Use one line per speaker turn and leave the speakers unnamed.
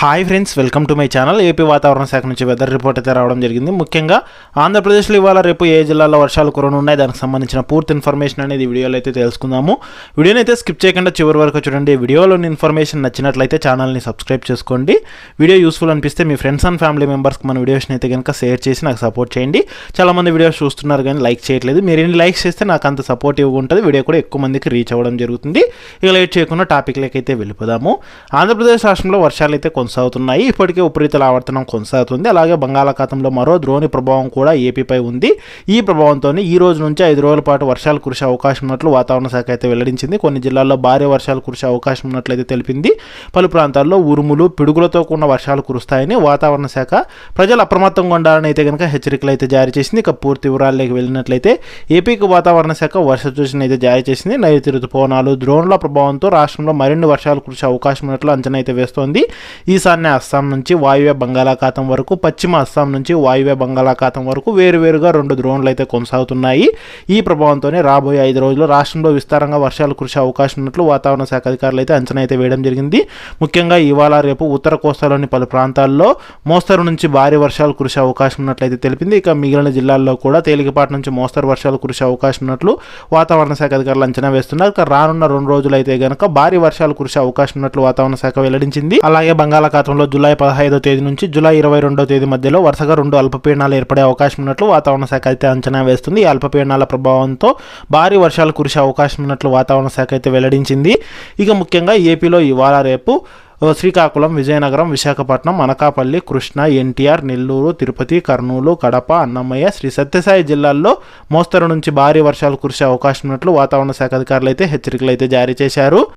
Hi friends welcome to my channel AP వాతావరణ శాఖ నుంచి వెదర్ రిపోర్ట్ అయితే రావడం జరిగింది. ముఖ్యంగా ఆంధ్రప్రదేశ్లో ఇవాళ రేపు ఏ జిల్లాలో వర్షాలు కురనున్నాయి దానికి సంబంధించిన పూర్తి ఇన్ఫర్మేషన్ అనేది వీడియోలో అయితే తెలుసుకుందాము. వీడియోని అయితే స్కిప్ చేయకుండా చివరి వరకు చూడండి. వీడియోలోని ఇన్ఫర్మేషన్ నచ్చినట్లయితే ఛానల్ని సబ్స్క్రైబ్ చేసుకోండి. వీడియో యూస్ఫుల్ అనిపిస్తే మీ ఫ్రెండ్స్ అండ్ ఫ్యామిలీ మెంబర్స్కి మన వీడియోస్ని అయితే కనుక షేర్ చేసి నాకు సపోర్ట్ చేయండి. చాలామంది వీడియోస్ చూస్తున్నారు కానీ లైక్ చేయట్లేదు. మీరు ఎన్ని లైక్స్ చేస్తే నాకు అంత సపోర్టివ్గా ఉంటుంది. వీడియో కూడా ఎక్కువ మందికి రీచ్ అవ్వడం జరుగుతుంది. ఇక లేట్ చేయకుండా టాపిక్లకైతే అయితే వెళ్ళిపోదాము. ఆంధ్రప్రదేశ్ రాష్ట్రంలో వర్షాలు అయితే కొనసాగుతున్నాయి. ఇప్పటికే ఉపరితల ఆవర్తనం కొనసాగుతుంది. అలాగే బంగాళాఖాతంలో మరో ద్రోణి ప్రభావం కూడా ఏపీపై ఉంది. ఈ ప్రభావంతో ఈ రోజు నుంచి ఐదు రోజుల పాటు వర్షాలు కురిసే అవకాశం ఉన్నట్లు వాతావరణ శాఖ అయితే వెల్లడించింది. కొన్ని జిల్లాల్లో భారీ వర్షాలు కురిసే అవకాశం ఉన్నట్లయితే తెలిపింది. పలు ప్రాంతాల్లో ఉరుములు పిడుగులతో కూడిన వర్షాలు కురుస్తాయని వాతావరణ శాఖ ప్రజలు అప్రమత్తంగా ఉండాలని అయితే కనుక హెచ్చరికలు అయితే జారీ చేసింది. ఇక పూర్తి వివరాల్లోకి వెళ్ళినట్లయితే ఏపీకి వాతావరణ శాఖ వర్ష సూచన అయితే జారీ చేసింది. నైరుతి రుతుపవనాలు ద్రోణుల ప్రభావంతో రాష్ట్రంలో మరిన్ని వర్షాలు కురిసే అవకాశం ఉన్నట్లు అంచనా అయితే వేస్తోంది. ఈశాన్య అస్సాం నుంచి వాయువ్య బంగాళాఖాతం వరకు పశ్చిమ అస్సాం నుంచి వాయువ్య బంగాళాఖాతం వరకు వేరువేరుగా రెండు ద్రోణులు అయితే కొనసాగుతున్నాయి. ఈ ప్రభావంతోనే రాబోయే ఐదు రోజులు రాష్ట్రంలో విస్తారంగా వర్షాలు కురిసే అవకాశం ఉన్నట్లు వాతావరణ శాఖ అధికారులు అయితే అంచనా అయితే వేయడం జరిగింది. ముఖ్యంగా ఇవాళ రేపు ఉత్తర కోస్తాలోని పలు ప్రాంతాల్లో మోస్తరు నుంచి భారీ వర్షాలు కురిసే అవకాశం ఉన్నట్లయితే తెలిపింది. ఇక మిగిలిన జిల్లాల్లో కూడా తేలికపాటి నుంచి మోస్తరు వర్షాలు కురిసే అవకాశం ఉన్నట్లు వాతావరణ శాఖ అధికారులు అంచనా వేస్తున్నారు. రానున్న రెండు రోజులు అయితే గనక భారీ వర్షాలు కురిసే అవకాశం ఉన్నట్లు వాతావరణ శాఖ వెల్లడించింది. అలాగే బంగాళాఖాతంలో జూలై పదహైదో తేదీ నుంచి జూలై ఇరవై రెండో తేదీ మధ్యలో వరుసగా రెండు అల్పపీడనాలు ఏర్పడే అవకాశం ఉన్నట్లు వాతావరణ శాఖ అయితే అంచనా వేస్తుంది. ఈ అల్పపీడనాల ప్రభావంతో భారీ వర్షాలు కురిసే అవకాశం ఉన్నట్లు వాతావరణ శాఖ అయితే వెల్లడించింది. ఇక ముఖ్యంగా ఏపీలో ఇవాళ రేపు శ్రీకాకుళం విజయనగరం విశాఖపట్నం అనకాపల్లి కృష్ణ ఎన్టీఆర్ నెల్లూరు తిరుపతి కర్నూలు కడప అన్నమయ్య శ్రీ సత్యసాయి జిల్లాల్లో మోస్తరు నుంచి భారీ వర్షాలు కురిసే అవకాశం ఉన్నట్లు వాతావరణ శాఖ అధికారులు అయితే హెచ్చరికలు అయితే జారీ చేశారు.